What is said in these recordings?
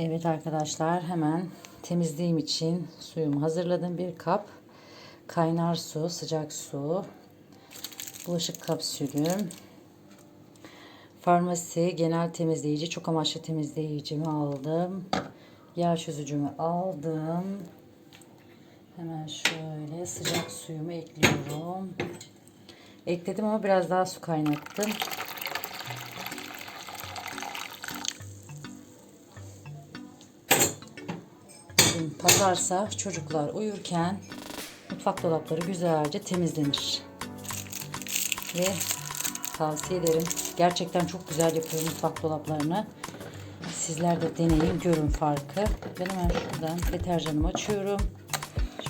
Evet arkadaşlar hemen temizliğim için suyumu hazırladım. Bir kap kaynar su, sıcak su, bulaşık kapsülüm, farmasi genel temizleyici, çok amaçlı temizleyicimi aldım. Yağ çözücümü aldım. Hemen şöyle sıcak suyumu ekliyorum. Ekledim ama biraz daha su kaynattım. Pazarsa çocuklar uyurken mutfak dolapları güzelce temizlenir. Ve tavsiye ederim. Gerçekten çok güzel yapıyor mutfak dolaplarını. Sizler de deneyin, görün farkı. Ben hemen şuradan deterjanımı açıyorum.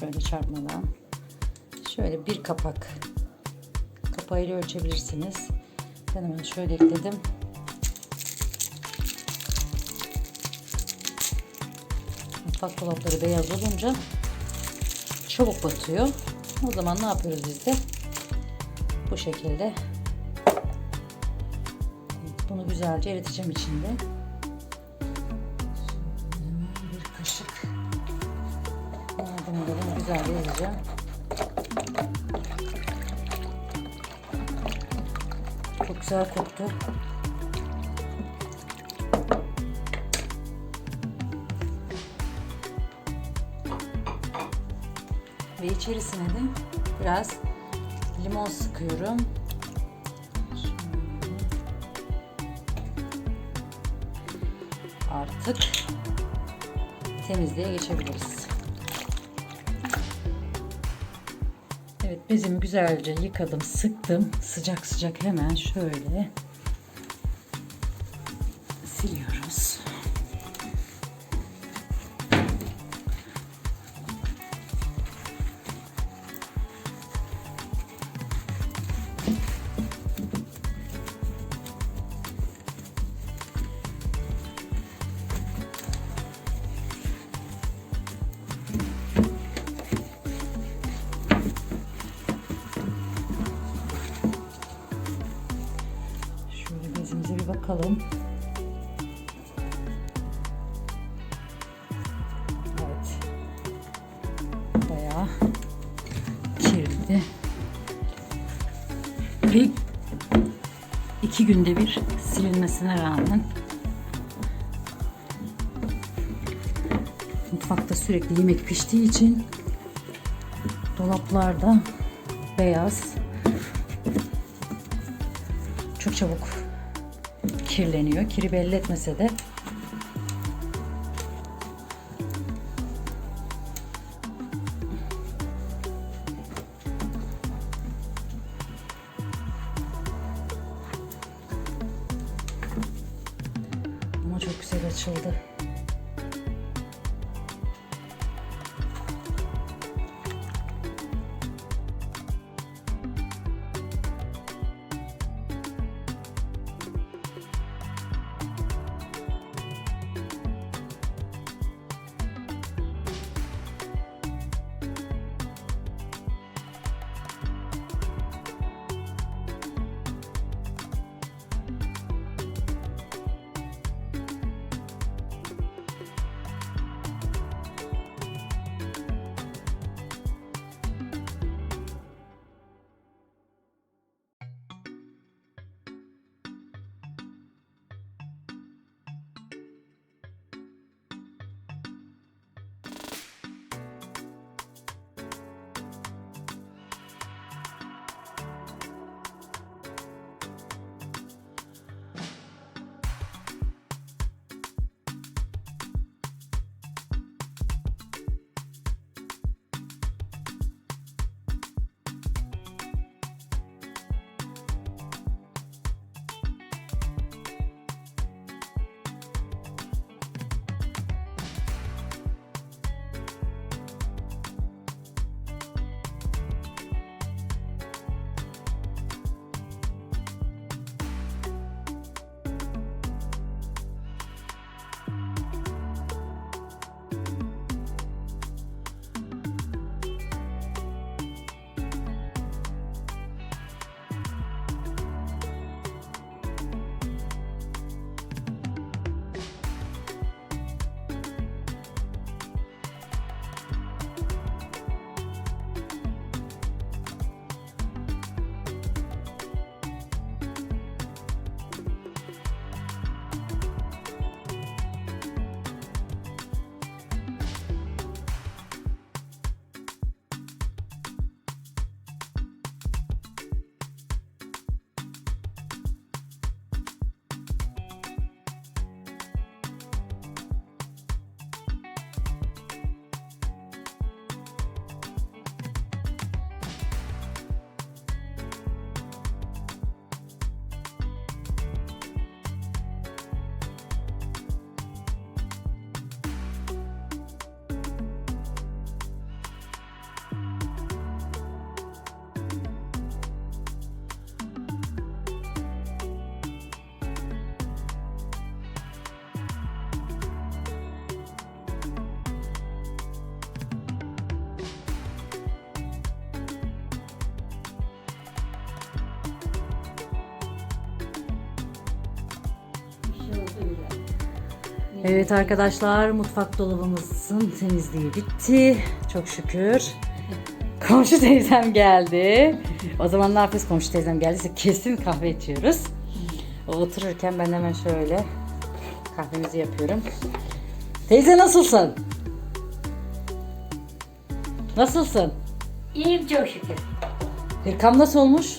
Şöyle çarpmadan. Şöyle bir kapak kapağıyla ölçebilirsiniz. Ben hemen şöyle ekledim. Mutfak beyaz olunca çabuk batıyor. O zaman ne yapıyoruz biz de? Bu şekilde bunu güzelce eriteceğim içinde. Bir kaşık bunu güzelce eriteceğim. Çok güzel koktu. Ve içerisine de biraz limon sıkıyorum. Artık temizliğe geçebiliriz. Evet bezimi güzelce yıkadım, sıktım. Sıcak sıcak hemen şöyle iki günde bir silinmesine rağmen mutfakta sürekli yemek piştiği için dolaplarda beyaz çok çabuk kirleniyor. Kiri belli etmese de açıldı. Evet arkadaşlar mutfak dolabımızın temizliği bitti. Çok şükür. Komşu teyzem geldi. O zaman ne yapıyoruz? Komşu teyzem geldiyse kesin kahve içiyoruz. O otururken ben hemen şöyle kahvemizi yapıyorum. Teyze nasılsın? Nasılsın? İyiyim çok şükür. Hırkam nasıl olmuş?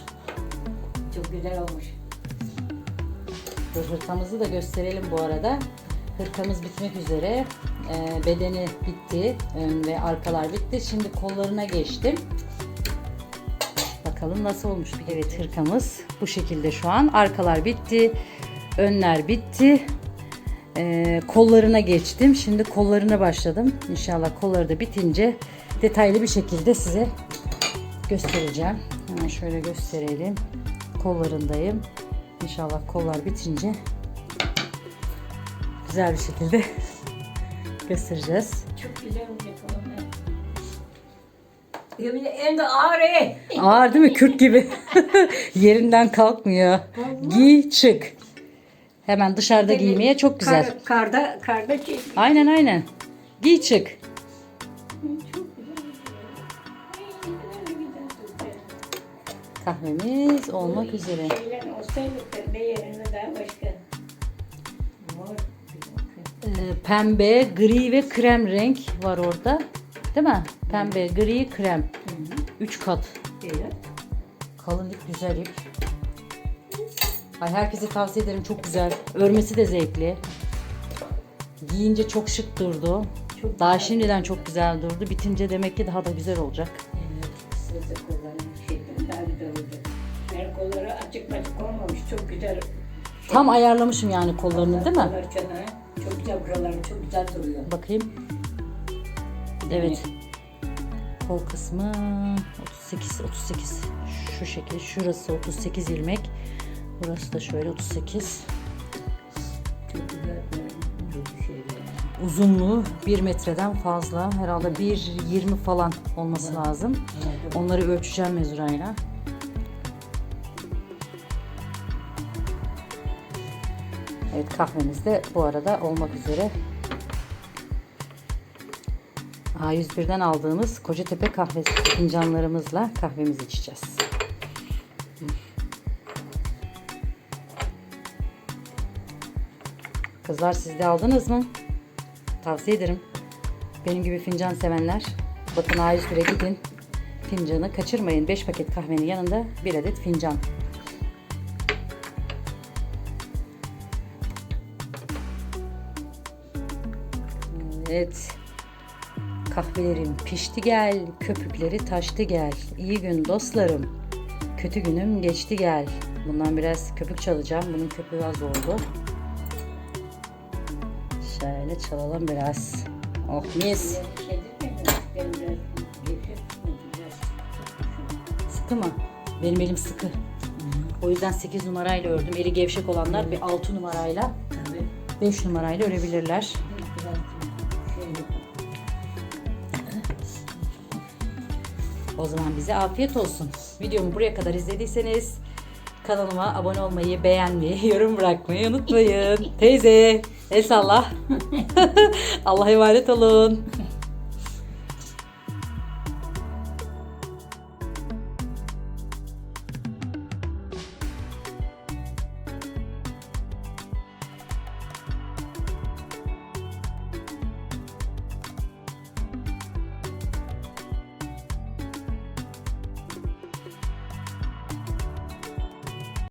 Çok güzel olmuş. Dur hırkamızı da gösterelim bu arada. Hırkamız bitmek üzere. Ee, bedeni bitti ön ve arkalar bitti. Şimdi kollarına geçtim. Bakalım nasıl olmuş. Evet hırkamız bu şekilde şu an. Arkalar bitti. Önler bitti. Ee, kollarına geçtim. Şimdi kollarına başladım. İnşallah kolları da bitince detaylı bir şekilde size göstereceğim. Hemen şöyle gösterelim. Kollarındayım. İnşallah kollar bitince güzel bir şekilde göstereceğiz. Çok güzel olacak oğlum. Yemin hem de ağır he. Ağır değil mi? Kürk gibi. Yerinden kalkmıyor. Giy çık. Hemen dışarıda giymeye çok güzel. Kar, karda, karda çek. Aynen aynen. Giy çık. Kahvemiz olmak üzere. Şeyler olsaydı pembe yerine daha başka. Mor. Ee, pembe, gri ve krem renk var orada. Değil mi? Pembe, gri, krem. Üç kat. Evet. Kalın ip, güzel ip. Ay herkese tavsiye ederim. Çok güzel. Örmesi de zevkli. Giyince çok şık durdu. Çok Daha şimdiden çok güzel durdu. Bitince demek ki daha da güzel olacak. Evet. Size kolların şeyden daha güzel olacak. Yani kolları açık açık olmamış. Çok güzel. Tam ayarlamışım yani kollarını değil mi? Kollar çok güzel buraları çok güzel duruyor. Bakayım. Evet. Kol kısmı 38 38 şu şekil. Şurası 38 ilmek. Burası da şöyle 38. Çok güzel bir şeyler. Uzunluğu 1 metreden fazla. Herhalde 1.20 falan olması lazım. Onları ölçeceğim mezurayla. Kahvemiz de bu arada olmak üzere. A101'den aldığımız Kocatepe kahvesi fincanlarımızla kahvemizi içeceğiz. Kızlar siz de aldınız mı? Tavsiye ederim. Benim gibi fincan sevenler bakın A101'e gidin. Fincanı kaçırmayın. 5 paket kahvenin yanında bir adet fincan. Evet. Kahvelerim pişti gel, köpükleri taştı gel. İyi gün dostlarım. Kötü günüm geçti gel. Bundan biraz köpük çalacağım. Bunun köpüğü az oldu. Şöyle çalalım biraz. Oh mis. Sıkı mı? Benim elim sıkı. O yüzden 8 numarayla ördüm. Eli gevşek olanlar bir 6 numarayla, 5 numarayla örebilirler. O zaman bize afiyet olsun. Videomu buraya kadar izlediyseniz kanalıma abone olmayı, beğenmeyi, yorum bırakmayı unutmayın. Teyze, el salla. Allah'a emanet olun.